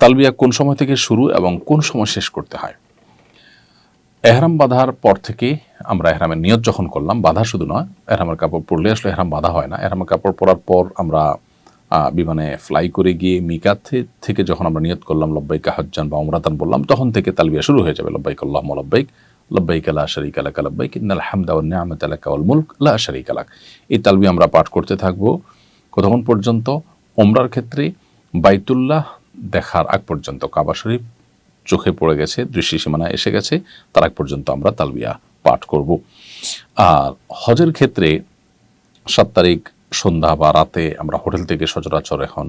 তালবিয়া কোন সময় থেকে শুরু এবং কোন সময় শেষ করতে হয়? এহরাম বাঁধার পর থেকে আমরা এহরামের নিয়ত যখন করলাম, বাধা শুধু নয়, এহরামের কাপড় পরলে আসলে এহরাম বাধা হয় না। এহরামের কাপড় পরার পর আমরা বিমানে ফ্লাই করে গিয়ে মিকাথে থেকে যখন আমরা নিয়ত করলাম, লব্বাইকা হজ্জান বা উমরাতান বললাম, তখন থেকে তালবিয়া শুরু হয়ে যাবে, লব্বাইক আল্লাহ লব্বাইক লব্বাইক লা শারিকা লাকা লব্বাইক, ইন্নাল হামদা ওয়ান নি'মাতা লাকা ওয়াল মুলক লা শারিকা লাক। এই তালবিয়া আমরা পাঠ করতে থাকব। কতক্ষণ পর্যন্ত? ওমরার ক্ষেত্রে বাইতুল্লাহ দেখার আগ পর্যন্ত কাবা শরীফ চোখে পড়ে গেছে দৃষ্টি সীমানা এসে গেছে, তার আগ পর্যন্ত আমরা তালবিয়া পাঠ করব। আর হজের ক্ষেত্রে সাত তারিখ সন্ধ্যা বা রাতে আমরা হোটেল থেকে সচরাচর এখন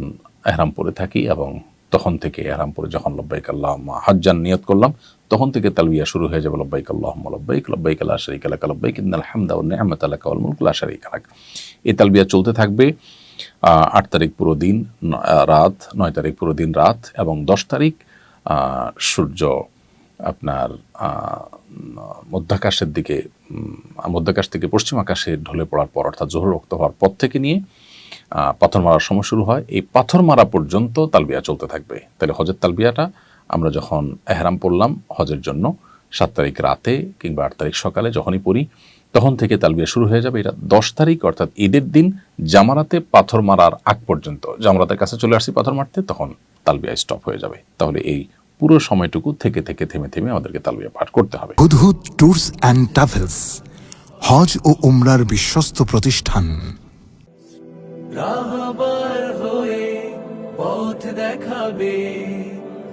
এহরাম পরে থাকি এবং তখন থেকে এহরাম পরে যখন লব্বাইক আল্লাহ হজ্জান নিয়ত করলাম, তখন থেকে তালবিয়া শুরু হয়ে যাবে লব্বাইক আল্লাহ লব্বাইক লব্বাইক আল্লাহ শরিক আলাক লব্বাইক ইন্নাল হামদা ওয়া নি'মাতা লাকা ওয়াল মুলক শারিকা লাক। এই তালবিয়া চলতে থাকবে আট তারিখ পুরো দিন রাত, নয় তারিখ পুরো দিন রাত এবং দশ তারিখ সূর্য আপনার মধ্যাকাশের দিকে মধ্যাকাশ থেকে পশ্চিম আকাশে ঢলে পড়ার পর অর্থাৎ জোহর রক্ত হওয়ার পর থেকে নিয়ে পাথর মারার সময় শুরু হয়। এই পাথর মারা পর্যন্ত তালবিয়া চলতে থাকবে। তাহলে হজের তালবিয়াটা আমরা যখন এহরাম পড়লাম হজের জন্য সাত তারিখ রাতে কিংবা আট তারিখ সকালে যখনই পড়ি তখন থেকে তালবিয়া শুরু হয়ে যাবে। এটা দশ তারিখ অর্থাৎ ঈদের দিন জামারাতে পাথর মারার আগ পর্যন্ত। জামারাতের কাছে চলে আসছি পাথর মারতে তখন তালবিয়া স্টপ হয়ে যাবে। তাহলে এই পুরো সময়টুকু থেকে থেকে থেমে থেমে আমাদেরকে তালবিয়া পাঠ করতে হবে। হুদহুদ ট্যুরস অ্যান্ড ট্রাভেলস হজ ও উমরার বিশ্বস্ত প্রতিষ্ঠান। রাহবার হয়ে পথ দেখাবে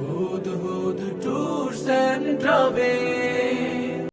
হুদ হুদ என்றாவே